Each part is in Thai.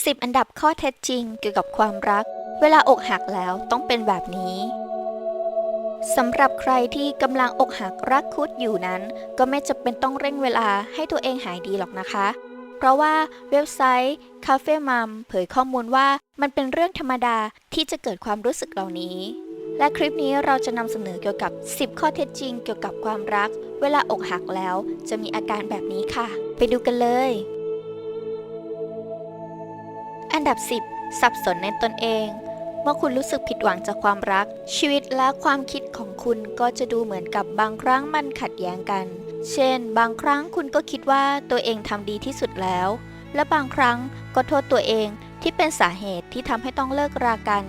10 อันดับข้อเท็จจริงเกี่ยวกับความรัก เวลาอกหักแล้วต้องเป็นแบบนี้สำหรับใครที่กำลังอกหักรักคุดอยู่นั้น ก็ไม่จำเป็นต้องเร่งเวลาให้ตัวเองหายดีหรอกนะคะ เพราะว่าเว็บไซต์ Cafe Mom เผยข้อมูลว่ามันเป็นเรื่องธรรมดาที่จะเกิดความรู้สึกเหล่านี้ และคลิปนี้เราจะนำเสนอเกี่ยวกับ 10 ข้อเท็จจริงเกี่ยวกับความรัก เวลาอกหักแล้วจะมีอาการแบบนี้ค่ะ ไปดูกันเลย อันดับ 10 สับสนในตนเอง เมื่อคุณรู้สึกผิดหวังจากความรัก ชีวิตและความคิดของคุณก็จะดูเหมือนกับบางครั้งมันขัดแย้งกัน เช่น บางครั้งคุณก็คิดว่าตัวเองทำดีที่สุดแล้ว และบางครั้งก็โทษตัวเองที่เป็นสาเหตุที่ทำให้ต้องเลิกรากัน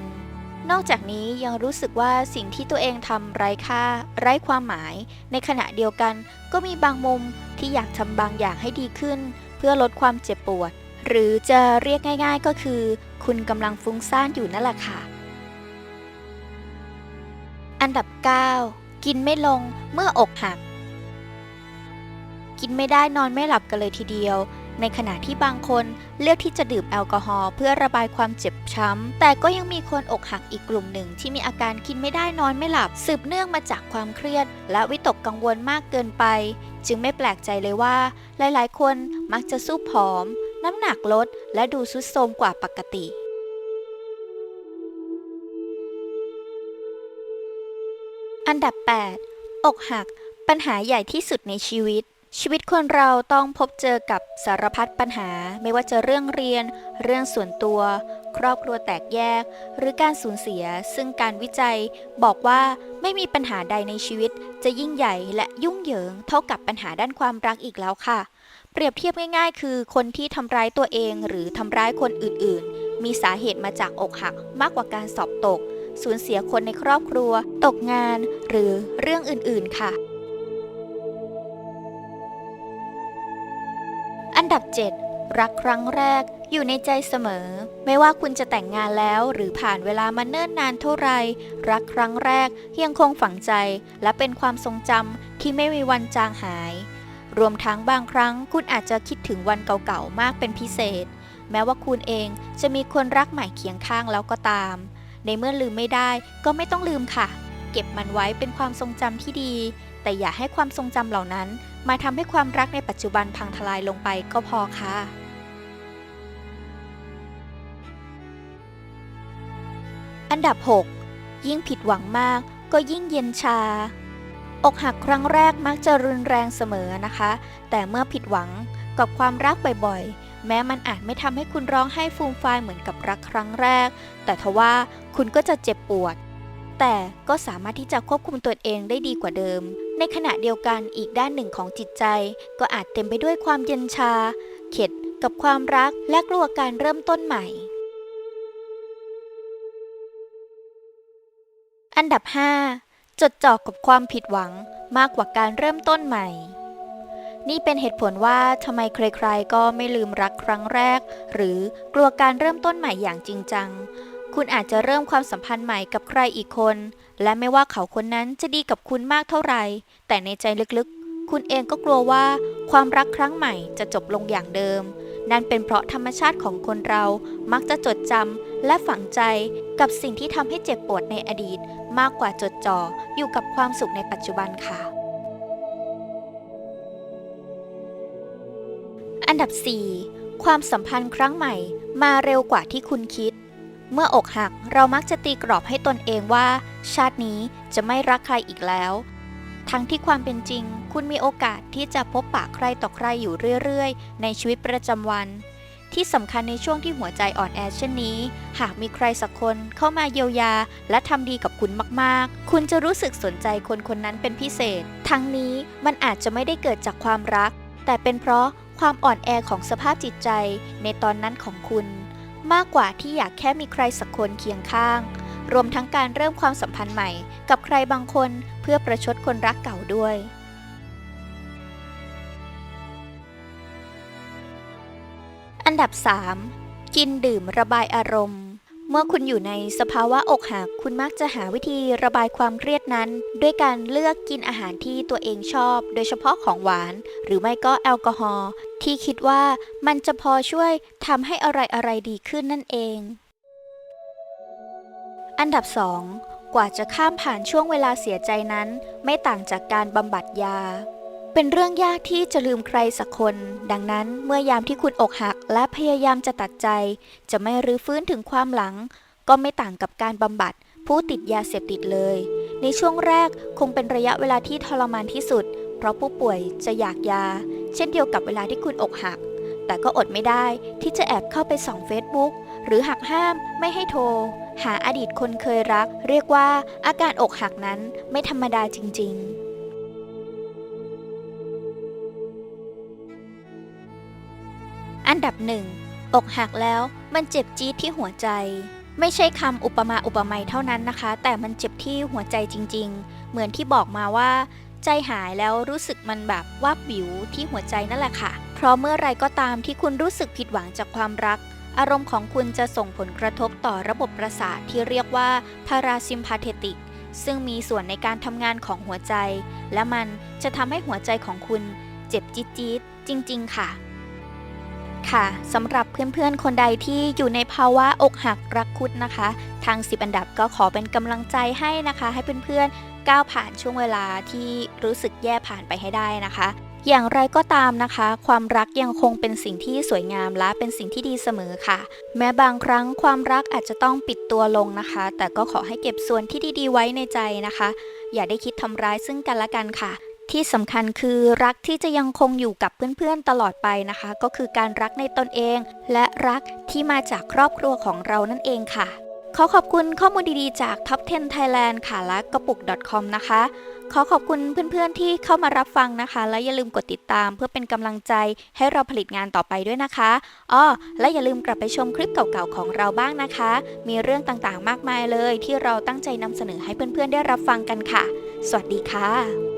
นอกจากนี้ยังรู้สึกว่าสิ่งที่ตัวเองทำไร้ค่า ไร้ความหมาย ในขณะเดียวกัน ก็มีบางมุมที่อยากทำบางอย่างให้ดีขึ้น เพื่อลดความเจ็บปวด หรือจะเรียกง่าย ๆ ก็คือ คุณกำลังฟุ้งซ่านอยู่นั่นแหละค่ะ อันดับ 9 กินไม่ลงเมื่ออกหัก กินไม่ได้นอนไม่หลับกันเลยทีเดียว ในขณะที่บางคนเลือกที่จะดื่มแอลกอฮอล์เพื่อระบายความเจ็บช้ำ แต่ก็ยังมีคนอกหักอีกกลุ่มหนึ่งที่มีอาการกินไม่ได้นอนไม่หลับ สืบเนื่องมาจากความเครียด และวิตกกังวลมากเกินไป จึงไม่แปลกใจเลยว่า หลายๆ คนมักจะสู้ผอม น้ำหนักลดและดูซุดโทรมกว่าปกติ อันดับ 8 อกหัก ปัญหาใหญ่ที่สุดในชีวิต ชีวิตคนเราต้องพบเจอกับสารพัดปัญหา ไม่ว่าจะเรื่องเรียน เรื่องส่วนตัว ครอบครัวแตกแยก หรือการสูญเสีย ซึ่งการวิจัย บอกว่าไม่มีปัญหาใดในชีวิต จะยิ่งใหญ่และยุ่งเหยิง เท่ากับปัญหาด้านความรักอีกแล้วค่ะ เปรียบเทียบง่ายๆ คือคนที่ทำร้ายตัวเองหรือทำร้ายคนอื่นๆ มีสาเหตุมาจากอกหัก มากกว่าการสอบตก สูญเสียคนในครอบครัว ตกงาน หรือเรื่องอื่นๆค่ะ ดับ 7 รักครั้งแรกอยู่ในใจเสมอ ไม่ว่าคุณจะแต่งงานแล้วหรือผ่านเวลามาเนิ่นนานเท่าไร รักครั้งแรกยังคงฝังใจ และเป็นความทรงจำที่ไม่มีวันจางหาย รวมทั้งบางครั้งคุณอาจจะคิดถึงวันเก่าๆมากเป็นพิเศษ แม้ว่าคุณเองจะมีคนรักใหม่เคียงข้างแล้วก็ตาม ในเมื่อลืมไม่ได้ก็ไม่ต้องลืมค่ะ เก็บมันไว้เป็นความทรงจำที่ดี แต่อย่าให้ความทรงจำเหล่านั้น มาทำให้ความรักในปัจจุบันพังทลายลงไปก็พอค่ะอันดับ 6 ยิ่งผิดหวังมากก็ยิ่งเย็นชา อกหักครั้งแรกมักจะรุนแรงเสมอนะคะ แต่เมื่อผิดหวังกับความรักบ่อยๆ แม้มันอาจไม่ทำให้คุณร้องไห้ฟูมฟายเหมือนกับรักครั้งแรก แต่ทว่าคุณก็จะเจ็บปวด แต่ก็สามารถที่จะควบคุมตัวเองได้ดีกว่าเดิม ในขณะเดียวกันอีกด้านหนึ่งของจิตใจ ก็อาจเต็มไปด้วยความเย็นชา เข็ดกับความรักและกลัวการเริ่มต้นใหม่ อันดับ 5 จดจ่อกับความผิดหวังมากกว่าการเริ่มต้นใหม่ นี่เป็นเหตุผลว่าทำไมใครๆก็ไม่ลืมรักครั้งแรก หรือกลัวการเริ่มต้นใหม่อย่างจริงจัง คุณอาจจะเริ่มความสัมพันธ์ใหม่กับใครอีกคน และไม่ว่าเขาคนนั้นจะดีกับคุณมากเท่าไหร่ แต่ในใจลึกๆ คุณเองก็กลัวว่า ความรักครั้งใหม่จะจบลงอย่างเดิม นั่นเป็นเพราะธรรมชาติของคนเรามักจะจดจำและฝังใจกับสิ่งที่ทำให้เจ็บปวดในอดีต มากกว่าจดจ่ออยู่กับความสุขในปัจจุบันค่ะ อันดับ 4 ความสัมพันธ์ครั้งใหม่มาเร็วกว่าที่คุณคิด เมื่ออกหักเรามักจะตีกรอบให้ตนเองว่า ชาตินี้จะไม่รักใครอีกแล้ว ทั้งที่ความเป็นจริง คุณมีโอกาสที่จะพบปะใครต่อใครอยู่เรื่อยๆ ในชีวิตประจำวัน ที่สำคัญในช่วงที่หัวใจอ่อนแอเช่นนี้ หากมีใครสักคนเข้ามาเยียวยา และทำดีกับคุณมากๆ คุณจะรู้สึกสนใจคนคนนั้นเป็นพิเศษ ทั้งนี้มันอาจจะไม่ได้เกิดจากความรัก แต่เป็นเพราะความอ่อนแอของสภาพจิตใจในตอนนั้นของคุณ มากกว่าที่อยากแค่มีใครสักคนเคียงข้าง รวมทั้งการเริ่มความสัมพันธ์ใหม่ กับใครบางคนเพื่อประชดคนรักเก่าด้วย อันดับ 3 กินดื่มระบายอารมณ์ เมื่อคุณอยู่ในสภาวะอกหัก คุณมักจะหาวิธีระบายความเครียดนั้น ด้วยการเลือกกินอาหารที่ตัวเองชอบ โดยเฉพาะของหวาน หรือไม่ก็แอลกอฮอล์ที่คิดว่ามันจะพอช่วยทำให้อะไรอะไรดีขึ้นนั่นเอง อันดับ 2 กว่าจะข้ามผ่านช่วงเวลาเสียใจนั้น ไม่ต่างจากการบำบัดยา เป็นเรื่องยากที่จะลืมใครสักคน ดังนั้นเมื่อยามที่คุณอกหักและพยายามจะตัดใจ จะไม่รื้อฟื้นถึงความหลัง ก็ไม่ต่างกับการบำบัด ผู้ติดยาเสพติดเลย ในช่วงแรกคงเป็นระยะเวลาที่ทรมานที่สุด เพราะผู้ป่วยจะอยากยา เช่นเดียวกับเวลาที่คุณอกหัก แต่ก็อดไม่ได้ที่จะแอบเข้าไปส่องเฟซบุ๊กหรือหักห้ามไม่ให้โทร หาอดีตคนเคยรัก เรียกว่าอาการอกหักนั้นไม่ธรรมดาจริง ๆ อันดับหนึ่งอกหักแล้วมันเจ็บจี๊ดที่หัวใจ ไม่ใช่คำอุปมาอุปไมยเท่านั้นนะคะ แต่มันเจ็บที่หัวใจจริง ๆ เหมือนที่บอกมาว่า ใจหายแล้วรู้สึกมันแบบวาบวิวที่หัวใจนั่นแหละค่ะ เพราะเมื่อไรก็ตามที่คุณรู้สึกผิดหวังจากความรัก อารมณ์ของคุณจะส่งผลกระทบต่อระบบประสาทที่เรียกว่าพาราซิมพาเทติกซึ่งมีส่วนในการทำงานของหัวใจ และมันจะทำให้หัวใจของคุณเจ็บจี๊ดๆจริง ๆ ค่ะ ค่ะสำหรับเพื่อนๆ คนใดที่อยู่ในภาวะอกหักรักคุดนะคะ ทาง 10 อันดับก็ขอเป็นกำลังใจให้นะคะ ให้เพื่อนๆก้าวผ่านช่วงเวลาที่รู้สึกแย่ผ่านไปให้ได้นะคะ อย่างไรก็ตามนะคะ ความรักยังคงเป็นสิ่งที่สวยงามและเป็นสิ่งที่ดีเสมอค่ะ แม้บางครั้งความรักอาจจะต้องปิดตัวลงนะคะ แต่ก็ขอให้เก็บส่วนที่ดีๆ ไว้ในใจนะคะ อย่าได้คิดทำร้ายซึ่งกันและกันค่ะ ที่สำคัญคือรักที่จะยังคงอยู่กับเพื่อนๆตลอดไปนะคะ ก็คือการรักในตนเอง และรักที่มาจากครอบครัวของเรานั่นเองค่ะ ขอขอบคุณข้อมูลดีๆจาก Top 10 Thailand ค่ะและกระปุก .com นะคะ ขอขอบคุณเพื่อนๆที่เข้ามารับฟังนะคะ และอย่าลืมกดติดตามเพื่อเป็นกำลังใจให้เราผลิตงานต่อไปด้วยนะคะอ้อและอย่าลืมกลับไปชมคลิปเก่าๆของเราบ้างนะคะ มีเรื่องต่างๆมากมายเลย ที่เราตั้งใจนำเสนอให้เพื่อนๆได้รับฟังกันค่ะ สวัสดีค่ะ